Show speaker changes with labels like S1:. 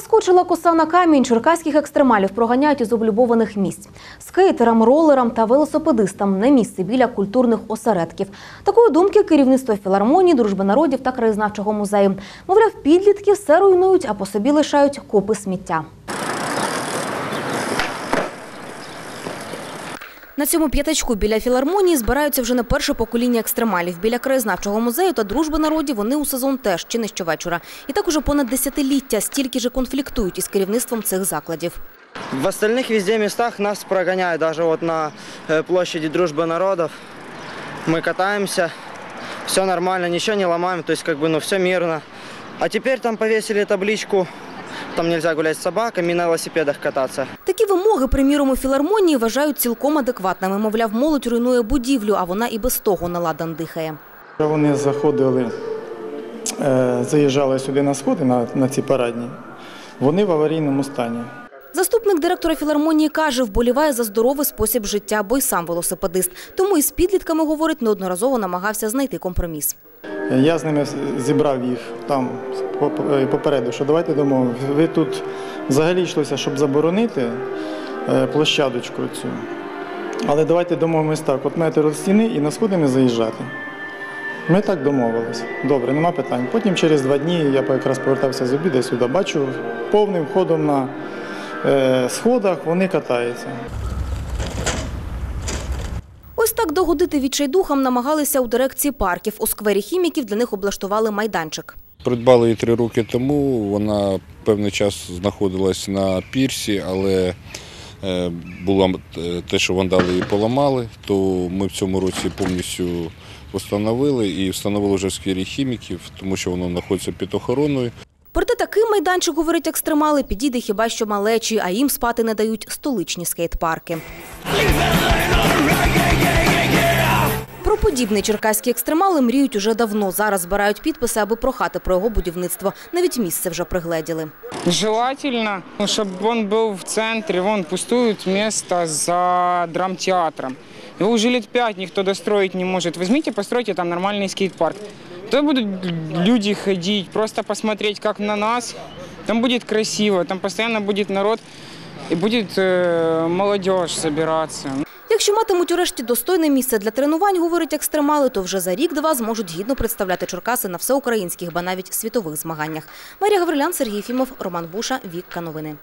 S1: Наскочила коса на камінь. Черкаських екстремалів проганяють із облюбованих місць. Скейтерам, ролерам та велосипедистам не місце біля культурних осередків. Такої думки керівництво філармонії, дружби народів та краєзнавчого музею. Мовляв, підлітки все руйнують, а по собі лишають копи сміття. На цьому п'ятачку біля філармонії збираються вже не перше покоління екстремалів. Біля краєзнавчого музею та дружби народів вони у сезон теж чи не щовечора. І так уже понад десятиліття стільки же конфліктують із керівництвом цих закладів.
S2: В остальных везде местах нас прогоняют, даже вот на э, площади Дружбы народов. Мы катаемся, все нормально, ничего не ломаем, то есть как бы, ну, все мирно. А теперь там повесили табличку, там нельзя гулять с собаками, на велосипедах кататься.
S1: Такі вимоги, приміром, у філармонії вважають цілком адекватними. Мовляв, молодь руйнує будівлю, а вона і без того наладан дихає.
S3: Вони заходили, е, заїжджали сюди на сходи на, на ці парадні. Вони в аварійному стані.
S1: Заступник директора філармонії каже, вболіває за здоровий спосіб життя, бо й сам велосипедист. Тому із підлітками, говорить, неодноразово намагався знайти компроміс.
S3: Я з ними зібрав їх там попереду, що давайте домовимося. Ви тут взагалі йшлося, щоб заборонити е, площадочку цю. Але давайте домовимось так, от метр від стіни і на сходи не заїжджати. Ми так домовились. Добре, нема питань. Потім через два дні я якраз повертався з обіду сюди, бачу повним ходом на е, сходах вони катаються.
S1: Ось так догодити відчайдухам намагалися у дирекції парків. У сквері хіміків для них облаштували майданчик.
S4: Придбали її три роки тому. Вона певний час знаходилась на пірсі, але е, було е, те, що вандали її поламали, то ми в цьому році повністю встановили і встановили вже в сквері хіміків, тому що воно знаходиться під охороною.
S1: Проте такий майданчик, говорить екстремали, підійде хіба що малечі, а їм спати не дають столичні скейт-парки. Про подібні черкаські екстремали мріють уже давно. Зараз збирають підписи, аби прохати про його будівництво. Навіть місце вже пригледіли.
S5: Желательно, чтобы он был в центре. Вон пустует место за драмтеатром. Его уже лет пять никто достроить не может. Возьмите, постройте там нормальный скейт-парк. Туда будут люди ходить, просто посмотреть, как на нас. Там будет красиво, там постоянно будет народ и будет э, молодежь собираться.
S1: Якщо матимуть урешті достойне місце для тренувань, говорить екстремали, то вже за рік-два зможуть гідно представляти Черкаси на всеукраїнських, ба навіть світових змаганнях. Марія Гаврилян, Сергій Фімов, Роман Буша, Вікка Новини.